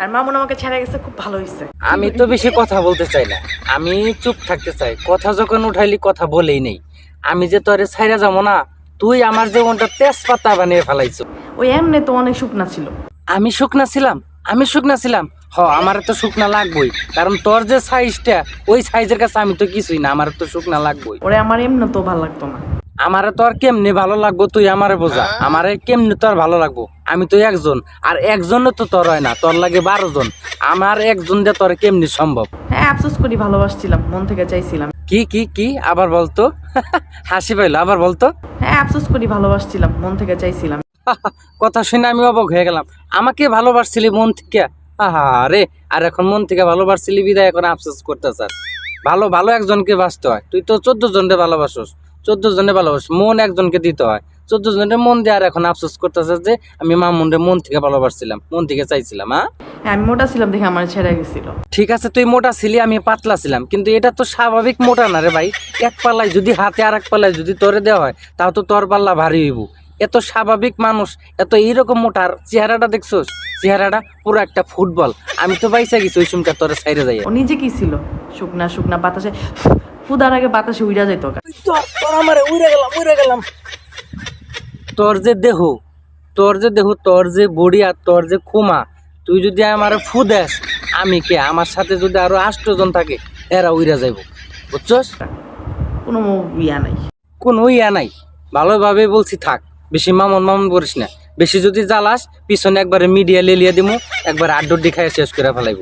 আর মামুন আমাকে ছেড়ে গেছে খুব ভালো হয়েছে আমি তো বেশি কথা বলতে চাই না। আমি চুপ থাকতে চাই। কথা যখন উঠাইলি কথা বলেই নেই। আমি যে তোরে ছাইরা যাব না তুই আমার জীবনটা তেজপাতা বানিয়ে ফেলাইছো। ওই এমনি তো অনেক শুকনা ছিল। আমি শুকনা ছিলাম আমি শুকনা ছিলাম। হ আমার তো শুকনা লাগবই কারণ তোর যে সাইজটা ওই সাইজের কাছে আমি তো কিছুই না আমার তো শুকনা লাগবই। ওরে আমার এমনি তো ভালো লাগতো না। আমারে তো আর কেমনি ভালো লাগবো তুই আমারে বোঝা। আমারে কেমনি তোর ভালো লাগবো। আমি তো একজন আর একজনে তো তোর হয় না তোর লাগে বারো জন। আমার একজন দিয়ে তোর কেমনি সম্ভব? হ্যাঁ আফসোস করি ভালোবাসছিলাম মন থেকে চাইছিলাম। কি কি কি? আবার বলতো? হাসি পাইলো আবার বলতো? হ্যাঁ আফসোস করি ভালোবাসছিলাম মন থেকে চাইছিলাম। কথা শুনে আমি অবাক হয়ে গেলাম। আমাকে ভালোবাসছিলি মন থেকে? আহা রে আর এখন মন থেকে ভালোবাসছিলি বিদায় এখন আফসোস করতে স্যার ভালো ভালো একজনকে বাঁচতে হয়। তুই তো চোদ্দ জনকে ভালোবাসোস। চোদ্দ জনে ভালোবাস মন একজনকে দিতে হয়। চোদ্দ জনের মন দিয়ে আর এখন আফসোস করতেছে যে আমি মামুনরে মন থেকে ভালোবাসছিলাম মন থেকে চাইছিলাম হ্যাঁ? আমি মোটা ছিলাম দেখে আমার ছেড়ে গেছিল। ঠিক আছে তুই মোটা ছিলি আমি পাতলা ছিলাম কিন্তু এটা তো স্বাভাবিক মোটা না রে ভাই। এক পাল্লায় যদি হাতে আর এক পাল্লায় যদি তোরে দেওয়া হয় তাও তো তোর পাল্লা ভারী হইব। এত স্বাভাবিক মানুষ এত এইরকম মোটার চেহারাটা দেখছোস? চেহারাটা পুরো একটা ফুটবল। আমি তো বাইসা গেছি ওই সময় তোরে সাইডে যাই ও নিজে কি ছিল? শুকনা শুকনা বাতাসে ফুদার আগে বাতাসে উইরা যেত তোর আমারে উড়ে গেলাম উড়ে গেলাম। তোর যে দেহ তোর যে দেহ তোর যে বডি আর তোর যে খুমা তুই যদি আমার ফু দেস আমি কে? আমার সাথে যদি আরও আষ্টজন থাকে এরা উইরা যাইব। বুঝছস? কোনো ইয়া নাই। কোনো ইয়া নাই। ভালোভাবে বলছি থাক বেশি মামন মামন করিস না। বেশি যদি জ্বালাস পিছনে একবারে মিডিয়া লেলিয়ে দিমু একবার আড্ডি খাই শেষ করে ফেলাইব।